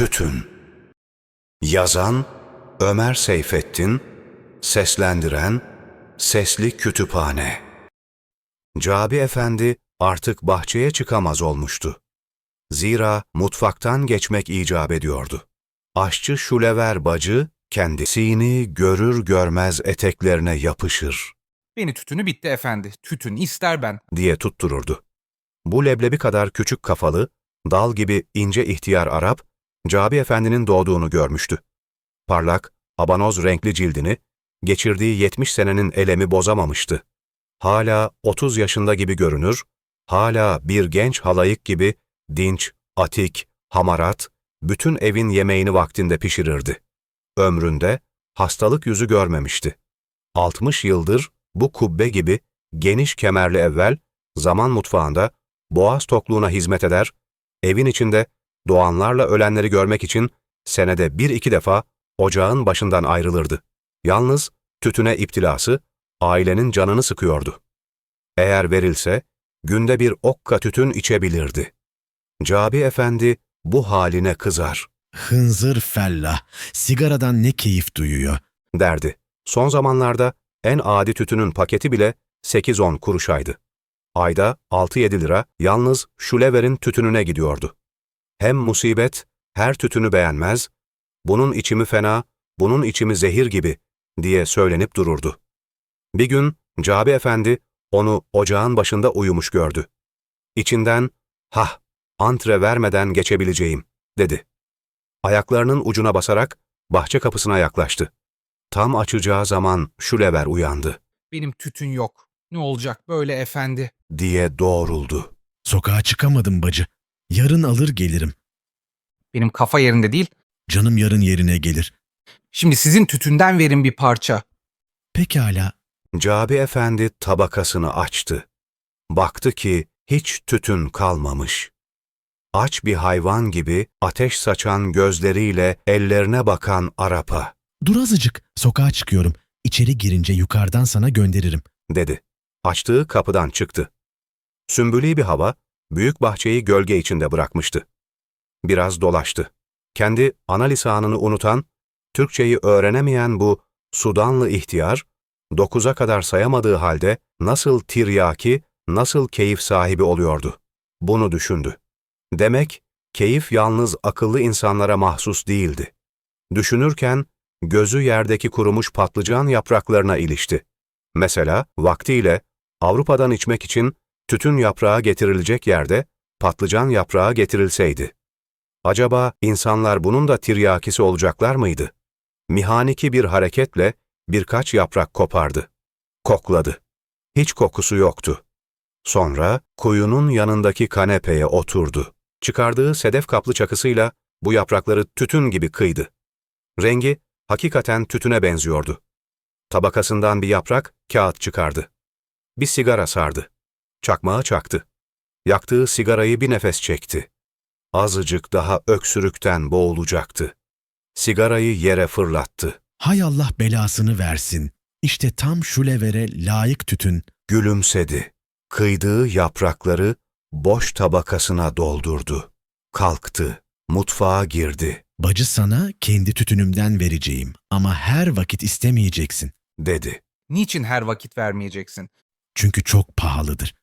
Tütün Yazan Ömer Seyfettin Seslendiren Sesli Kütüphane Cabi Efendi artık bahçeye çıkamaz olmuştu. Zira mutfaktan geçmek icap ediyordu. Aşçı Şulever bacı kendisini görür görmez eteklerine yapışır Beni tütünü bitti efendi. Tütün ister ben. diye tuttururdu. Bu leblebi kadar küçük kafalı, dal gibi ince ihtiyar Arap, Cabi Efendi'nin doğduğunu görmüştü. Parlak, abanoz renkli cildini, geçirdiği 70 senenin elemi bozamamıştı. Hala 30 yaşında gibi görünür, hala bir genç halayık gibi dinç, atik, hamarat, bütün evin yemeğini vaktinde pişirirdi. Ömründe hastalık yüzü görmemişti. 60 yıldır bu kubbe gibi geniş kemerli evvel, zaman mutfağında boğaz tokluğuna hizmet eder, evin içinde doğanlarla ölenleri görmek için senede bir iki defa ocağın başından ayrılırdı. Yalnız tütüne iptilası ailenin canını sıkıyordu. Eğer verilse günde bir okka tütün içebilirdi. Cabi Efendi bu haline kızar, Hınzır fellah, sigaradan ne keyif duyuyor. derdi. Son zamanlarda en adi tütünün paketi bile 8-10 kuruşaydı. Ayda 6-7 lira yalnız Şulever'in tütününe gidiyordu. Hem musibet, her tütünü beğenmez, bunun içimi fena, bunun içimi zehir gibi diye söylenip dururdu. Bir gün Cabi Efendi onu ocağın başında uyumuş gördü. İçinden, hah, antre vermeden geçebileceğim, dedi. Ayaklarının ucuna basarak bahçe kapısına yaklaştı. Tam açacağı zaman Şulever uyandı Benim tütün yok. Ne olacak böyle efendi? diye doğruldu. Sokağa çıkamadım bacı. Yarın alır gelirim. Benim kafa yerinde değil. Canım yarın yerine gelir. Şimdi sizin tütünden verin bir parça. Pekala, Cabi Efendi tabakasını açtı. Baktı ki hiç tütün kalmamış. Aç bir hayvan gibi ateş saçan gözleriyle ellerine bakan Arap'a, dur azıcık. Sokağa çıkıyorum. İçeri girince yukarıdan sana gönderirim. dedi. Açtığı kapıdan çıktı. Sümbüli bir hava, büyük bahçeyi gölge içinde bırakmıştı. Biraz dolaştı. Kendi ana lisanını unutan, Türkçeyi öğrenemeyen bu Sudanlı ihtiyar, dokuza kadar sayamadığı halde nasıl tiryaki, nasıl keyif sahibi oluyordu. Bunu düşündü. Demek, keyif yalnız akıllı insanlara mahsus değildi. Düşünürken, gözü yerdeki kurumuş patlıcan yapraklarına ilişti. Mesela, vaktiyle Avrupa'dan içmek için tütün yaprağı getirilecek yerde patlıcan yaprağı getirilseydi. Acaba insanlar bunun da tiryakisi olacaklar mıydı? Mihaniki bir hareketle birkaç yaprak kopardı. Kokladı. Hiç kokusu yoktu. Sonra kuyunun yanındaki kanepeye oturdu. Çıkardığı sedef kaplı çakısıyla bu yaprakları tütün gibi kıydı. Rengi hakikaten tütüne benziyordu. Tabakasından bir yaprak kağıt çıkardı. Bir sigara sardı. Çakmağı çaktı. Yaktığı sigarayı bir nefes çekti. Azıcık daha öksürükten boğulacaktı. Sigarayı yere fırlattı. Hay Allah belasını versin. İşte tam şu levere layık tütün. Gülümsedi. Kıydığı yaprakları boş tabakasına doldurdu. Kalktı. Mutfağa girdi. Bacı sana kendi tütünümden vereceğim. Ama her vakit istemeyeceksin. Dedi. Niçin her vakit vermeyeceksin? Çünkü çok pahalıdır.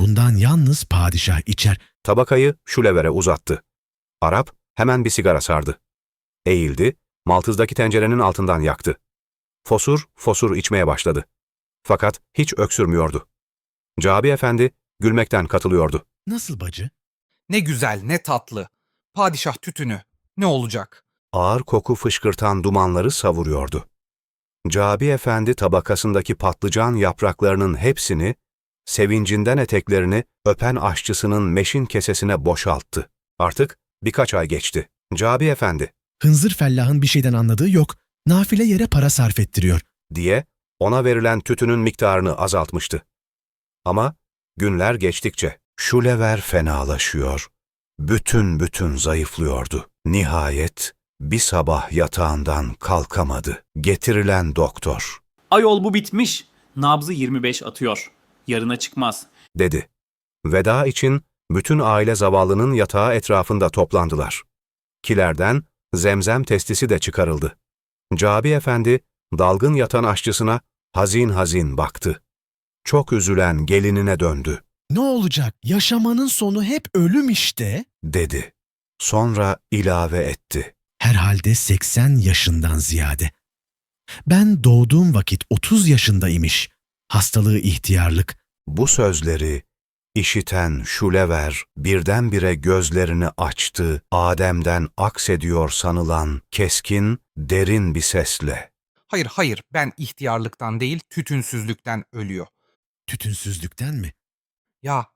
Bundan yalnız padişah içer. Tabakayı Şulever'e uzattı. Arap hemen bir sigara sardı. Eğildi, maltızdaki tencerenin altından yaktı. Fosur, fosur içmeye başladı. Fakat hiç öksürmüyordu. Cabi Efendi gülmekten katılıyordu. Nasıl bacı? Ne güzel, ne tatlı. Padişah tütünü. Ne olacak? Ağır koku fışkırtan dumanları savuruyordu. Cabi Efendi tabakasındaki patlıcan yapraklarının hepsini, sevincinden eteklerini öpen aşçısının meşin kesesine boşalttı. Artık birkaç ay geçti. Cabi Efendi, Hınzır fellahın bir şeyden anladığı yok. Nafile yere para sarf ettiriyor. diye ona verilen tütünün miktarını azaltmıştı. Ama günler geçtikçe Şulever fenalaşıyor. Bütün bütün zayıflıyordu. Nihayet bir sabah yatağından kalkamadı. Getirilen doktor Ayol bu bitmiş. Nabzı 25 atıyor. Yarına çıkmaz. dedi. Veda için bütün aile zavallının yatağı etrafında toplandılar. Kilerden zemzem testisi de çıkarıldı. Cabi Efendi dalgın yatan aşçısına hazin hazin baktı. Çok üzülen gelinine döndü, Ne olacak? Yaşamanın sonu hep ölüm işte. dedi. Sonra ilave etti. Herhalde 80 yaşından ziyade. Ben doğduğum vakit 30 yaşında imiş. Hastalığı ihtiyarlık. Bu sözleri işiten Şulever birdenbire gözlerini açtı, Adem'den aksediyor sanılan keskin, derin bir sesle. Hayır hayır ben ihtiyarlıktan değil tütünsüzlükten ölüyor. Tütünsüzlükten mi? Ya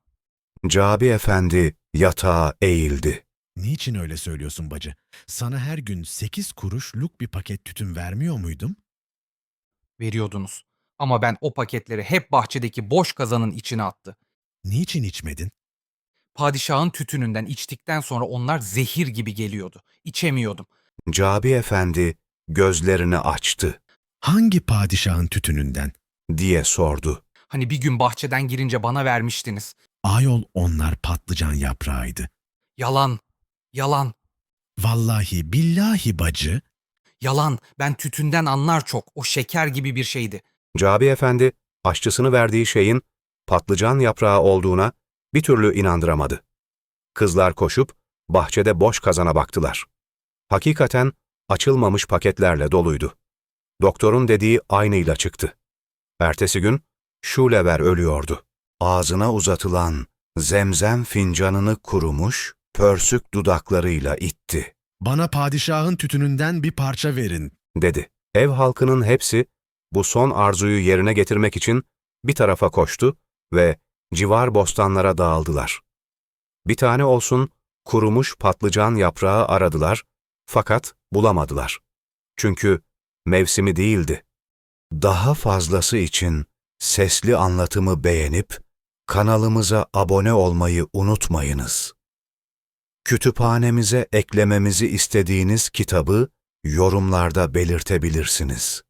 Cabi Efendi yatağa eğildi. Niçin öyle söylüyorsun bacı? Sana her gün 8 kuruşluk bir paket tütün vermiyor muydum? veriyordunuz. Ama ben o paketleri hep bahçedeki boş kazanın içine attı. Niçin içmedin? Padişahın tütününden içtikten sonra onlar zehir gibi geliyordu. İçemiyordum. Cabi Efendi gözlerini açtı Hangi padişahın tütününden? diye sordu. Hani bir gün bahçeden girince bana vermiştiniz. Ayol onlar patlıcan yaprağıydı. Yalan, yalan, Vallahi billahi bacı, yalan. Ben tütünden anlar çok. O şeker gibi bir şeydi. Cabi Efendi aşçısını verdiği şeyin patlıcan yaprağı olduğuna bir türlü inandıramadı. Kızlar koşup bahçede boş kazana baktılar. Hakikaten açılmamış paketlerle doluydu. Doktorun dediği aynıyla çıktı. Ertesi gün Şulever ölüyordu. Ağzına uzatılan zemzem fincanını kurumuş, pörsük dudaklarıyla itti, bana padişahın tütününden bir parça verin. dedi. Ev halkının hepsi bu son arzuyu yerine getirmek için bir tarafa koştu ve civar bostanlara dağıldılar. Bir tane olsun kurumuş patlıcan yaprağı aradılar fakat bulamadılar. Çünkü mevsimi değildi. Daha fazlası için sesli anlatımı beğenip kanalımıza abone olmayı unutmayınız. Kütüphanemize eklememizi istediğiniz kitabı yorumlarda belirtebilirsiniz.